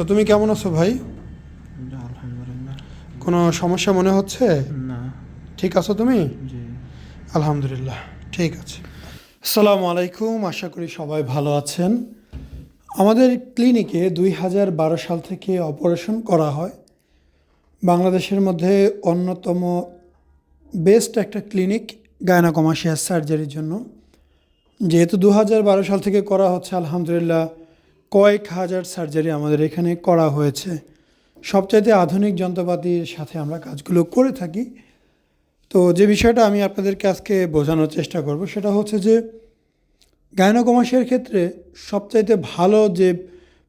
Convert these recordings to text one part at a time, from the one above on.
তো তুমি কেমন আছো ভাই? কোনো সমস্যা মনে হচ্ছে? না। ঠিক আছো তুমি? আলহামদুলিল্লাহ ঠিক আছে। আসসালামু আলাইকুম আশা করি সবাই ভালো আছেন। আমাদের ক্লিনিকে দুই হাজার বারো সাল থেকে অপারেশন করা হয়। বাংলাদেশের মধ্যে অন্যতম বেস্ট একটা ক্লিনিক গায়নাকমাশিয়া সার্জারির জন্য। যেহেতু দু হাজার বারো সাল থেকে করা হচ্ছে আলহামদুলিল্লাহ কয়েক হাজার সার্জারি আমাদের এখানে করা হয়েছে। সবচাইতে আধুনিক যন্ত্রপাতির সাথে আমরা কাজগুলো করে থাকি। তো যে বিষয়টা আমি আপনাদেরকে আজকে বোঝানোর চেষ্টা করব, সেটা হচ্ছে যে গায়নোকমাসের ক্ষেত্রে সবচাইতে ভালো যে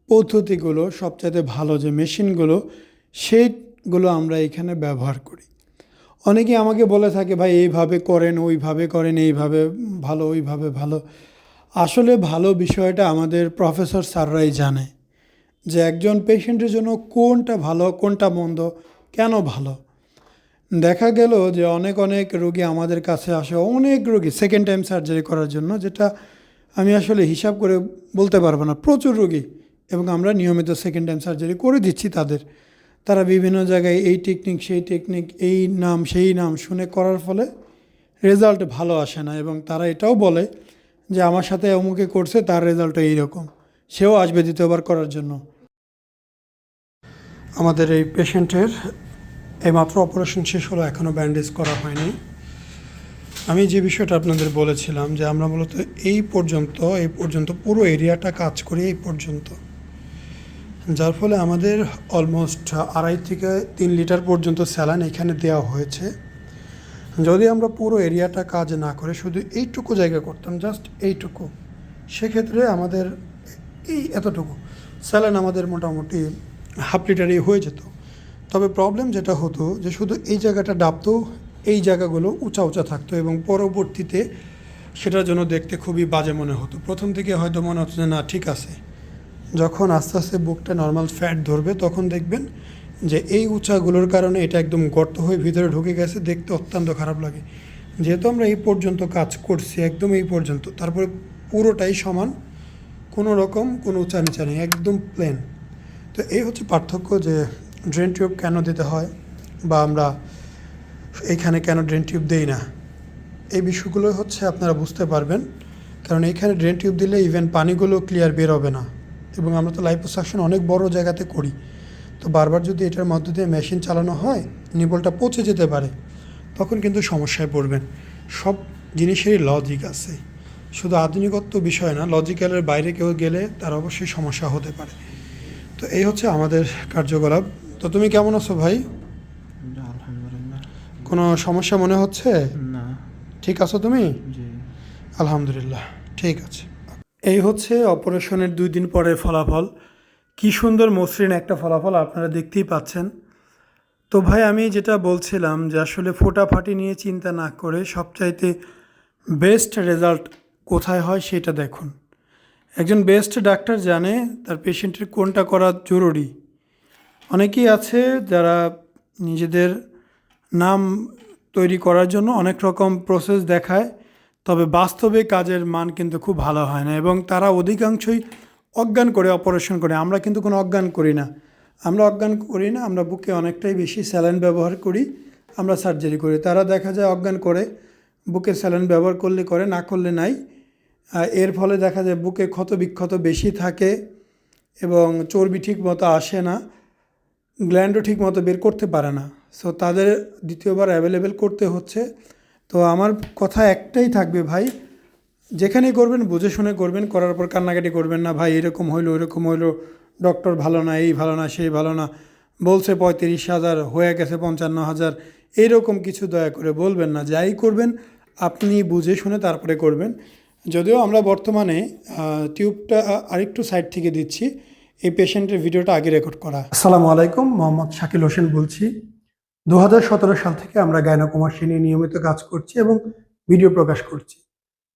পদ্ধতিগুলো, সবচাইতে ভালো যে মেশিনগুলো, সেইগুলো আমরা এখানে ব্যবহার করি। অনেকে আমাকে বলে থাকে, ভাই, এইভাবে করেন, ওইভাবে করেন, এইভাবে ভালো, ওইভাবে ভালো। আসলে ভালো বিষয়টা আমাদের প্রফেসর স্যাররাই জানে যে একজন পেশেন্টের জন্য কোনটা ভালো, কোনটা মন্দ, কেন ভালো। দেখা গেল যে অনেক অনেক রোগী আমাদের কাছে আসে, অনেক রোগী সেকেন্ড টাইম সার্জারি করার জন্য, যেটা আমি আসলে হিসাব করে বলতে পারব না। প্রচুর রোগী এবং আমরা নিয়মিত সেকেন্ড টাইম সার্জারি করে দিচ্ছি তাদের। তারা বিভিন্ন জায়গায় এই টেকনিক সেই টেকনিক এই নাম, সেই নাম শুনে করার ফলে রেজাল্ট ভালো আসে না এবং তারা এটাও বলে যে আমার সাথে অমুকে করছে, তার রেজাল্টও এইরকম। সেও আসবে দ্বিতীয়বার করার জন্য। আমাদের এই পেশেন্টের এইমাত্র অপারেশন শেষ হলো এখনও ব্যান্ডেজ করা হয়নি। আমি যে বিষয়টা আপনাদের বলেছিলাম, যে আমরা মূলত এই পর্যন্ত এই পর্যন্ত পুরো এরিয়াটা কাজ করি এই পর্যন্ত। যার ফলে আমাদের অলমোস্ট আড়াই থেকে তিন লিটার পর্যন্ত স্যালান এখানে দেওয়া হয়েছে। যদি আমরা পুরো এরিয়াটা কাজ না করে শুধু এইটুকু জায়গা করতাম জাস্ট এইটুকু, সেক্ষেত্রে আমাদের এই এতটুকু। স্যালান আমাদের মোটামুটি হাফ লিটারই হয়ে যেত। তবে প্রবলেম যেটা হতো যে শুধু এই জায়গাটা ডাবতো, এই জায়গাগুলো উঁচা উঁচা থাকতো এবং পরবর্তীতে সেটার জন্য দেখতে খুবই বাজে মনে হতো। প্রথম থেকে হয়তো মনে হতো যে না, ঠিক আছে। যখন আস্তে আস্তে বুকটা নর্মাল ফ্যাট ধরবে, তখন দেখবেন যে এই উঁচাগুলোর কারণে এটা একদম গর্ত হয়ে ভিতরে ঢুকে গেছে, দেখতে অত্যন্ত খারাপ লাগে। যেহেতু আমরা এই পর্যন্ত কাজ করছি, একদম এই পর্যন্ত, তারপরে পুরোটাই সমান, কোনো রকম কোনো উঁচা নিচা নেই, একদম প্লেন তো এই হচ্ছে পার্থক্য যে ড্রেন টিউব কেন দিতে হয় বা আমরা এইখানে কেন ড্রেন টিউব দেই না। এই বিষয়গুলো হচ্ছে আপনারা বুঝতে পারবেন, কারণ এইখানে ড্রেন টিউব দিলে ইভেন পানিগুলো ক্লিয়ার বের হবে না। এবং আমরা তো লাইপোসাকশন অনেক বড় জায়গাতে করি। তো বারবার যদি এটার মধ্য দিয়ে মেশিন চালানো হয় নিবলটা পচে যেতে পারে তখন কিন্তু সমস্যায় পড়বেন। সব জিনিসেরই লজিক আছে। শুধু আধুনিকত্ব বিষয় না লজিক্যালের বাইরে কেউ গেলে তার অবশ্যই সমস্যা হতে পারে। তো এই হচ্ছে আমাদের কার্যকলাপ। তো তুমি কেমন আছো ভাই? কোনো সমস্যা মনে হচ্ছে? না। ঠিক আছো তুমি? আলহামদুলিল্লাহ ঠিক আছে। এই হচ্ছে অপারেশনের দুই দিন পরের ফলাফল। কি সুন্দর মসৃণ একটা ফলাফল আপনারা দেখতেই পাচ্ছেন। তো ভাই, আমি যেটা বলছিলাম যে আসলে ফোটাফাটি নিয়ে চিন্তা না করে সবচাইতে বেস্ট রেজাল্ট কোথায় হয় সেটা দেখুন। একজন বেস্ট ডাক্তার জানে তার পেশেন্টের কোনটা করা জরুরি। অনেকেই আছে যারা নিজেদের নাম তৈরি করার জন্য অনেক রকম প্রসেস দেখায়, তবে বাস্তবে কাজের মান কিন্তু খুব ভালো হয় না এবং তারা অধিকাংশই অজ্ঞান করে অপারেশন করে, আমরা কিন্তু কোনো অজ্ঞান করি না। আমরা অজ্ঞান করি না, আমরা বুকে অনেকটাই বেশি স্যালাইন ব্যবহার করি, আমরা সার্জারি করি। তারা দেখা যায় অজ্ঞান করে বুকে স্যালাইন ব্যবহার করলে করে, না করলে নাই। এর ফলে দেখা যায় বুকে ক্ষত বিক্ষত বেশি থাকে এবং চর্বি ঠিক মতো আসে না, গ্ল্যান্ডও ঠিক মতো বের করতে পারে না। সো তাদের দ্বিতীয়বার অ্যাভেলেবেল করতে হচ্ছে। তো আমার কথা একটাই থাকবে ভাই যেখানেই করবেন, বুঝে শুনে করবেন, করার পর কান্নাকাটি করবেন না, ভাই, এরকম হইল এরকম হইল ডক্টর ভালো না, এই ভালো না, সেই ভালো না, বলছে পঁয়ত্রিশ হাজার, হয়ে গেছে পঞ্চান্ন হাজার। এইরকম কিছু দয়া করে বলবেন না, যাই করবেন, আপনি বুঝে শুনে তারপরে করবেন। যদিও আমরা বর্তমানে টিউবটা আরেকটু সাইড থেকে দিচ্ছি, এই পেশেন্টের ভিডিওটা আগে রেকর্ড করা। আসসালামু আলাইকুম, মোহাম্মদ শাকিল হোসেন বলছি। দু হাজার সতেরো সাল থেকে আমরা গায়নাকুমাসী নিয়ে নিয়মিত কাজ করছি এবং ভিডিও প্রকাশ করছি।